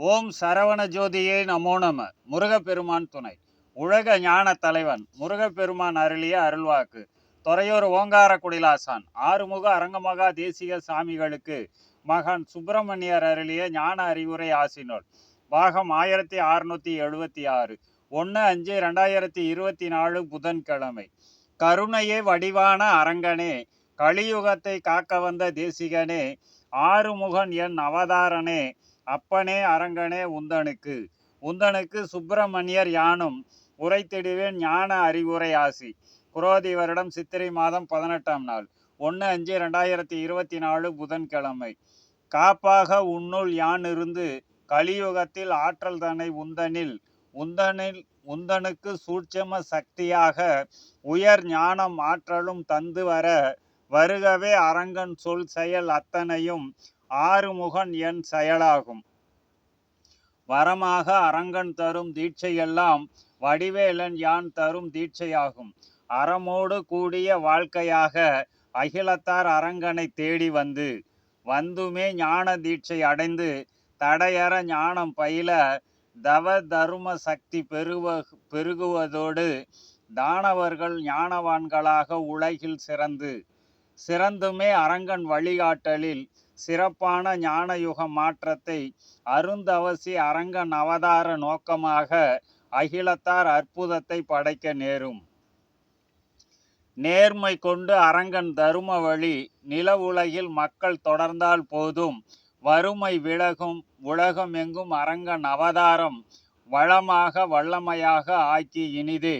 ஓம் சரவண ஜோதியே நமோ நம. முருகப்பெருமான் துணை. உலக ஞான தலைவன் முருகப்பெருமான் அருளிய அருள்வாக்கு. துறையூர் ஓங்கார குடிலாசான் ஆறுமுக அரங்கமகா தேசிக சாமிகளுக்கு மகான் சுப்பிரமணியர் அருளிய ஞான அறிவுரை ஆசினோல் பாகம் ஆயிரத்தி அறுநூத்தி எழுபத்தி ஆறு ஒன்று அஞ்சு ரெண்டாயிரத்தி இருபத்தி நாலு புதன்கிழமை. கருணையே வடிவான அரங்கனே கலியுகத்தை காக்க வந்த தேசிகனே ஆறுமுகன் என் அவதாரனே அப்பனே அரங்கனே உந்தனுக்கு. உந்தனுக்கு சுப்பிரமணியர் யானும் உரைத்திடுவேன் ஞான அறிவுரை ஆசி. குரோதி வருடம் சித்திரை மாதம் பதினெட்டாம் நாள். ஒன்று அஞ்சு ரெண்டாயிரத்தி இருபத்தி நாலு புதன்கிழமை. காப்பாக உன்னுள் யான் இருந்து கலியுகத்தில் ஆற்றல் தன்னை உந்தனில். உந்தனில் உந்தனுக்கு சூட்சம சக்தியாக உயர் ஞானம் ஆற்றலும் தந்து வர வருகவே அரங்கன் சொல் செயல் அத்தனையும் ஆறுமுகன் என் செயலாகும். வரமாக அரங்கன் தரும் தீட்சையெல்லாம் வடிவேலன் யான் தரும் தீட்சையாகும். அறமோடு கூடிய வாழ்க்கையாக அகிலத்தார் அரங்கனை தேடி வந்து வந்துமே ஞான தீட்சை அடைந்து தடையற ஞானம் பயில தவ தரும சக்தி பெருவ பெருகுவதோடு தானவர்கள் ஞானவான்களாக உலகில் சிறந்து சிறந்துமே அரங்கன் வழிகாட்டலில் சிறப்பான ஞானயுக மாற்றத்தை அருந்தவசி அரங்கன் அவதார நோக்கமாக அகிலத்தார் அற்புதத்தை படைக்க நேரும். நேர்மை கொண்டு அரங்கன் தரும வழி நில உலகில் மக்கள் தொடர்ந்தால் போதும். வறுமை விலகும் உலகம் எங்கும் அரங்கன் அவதாரம் வளமாக வல்லமையாக ஆக்கி இனிதே.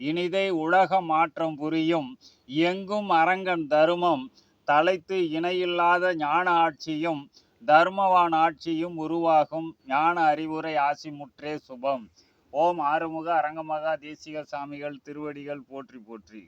இனிதே உலக மாற்றம் புரியும். எங்கும் அரங்கன் தருமம் தலைத்து இணையில்லாத ஞான ஆட்சியும் தர்மவான் ஆட்சியும் உருவாகும் ஞான அறிவுரை ஆசிமுற்றே சுபம். ஓம் ஆறுமுக அரங்கமகா தேசிக சாமிகள் திருவடிகள் போற்றி போற்றி.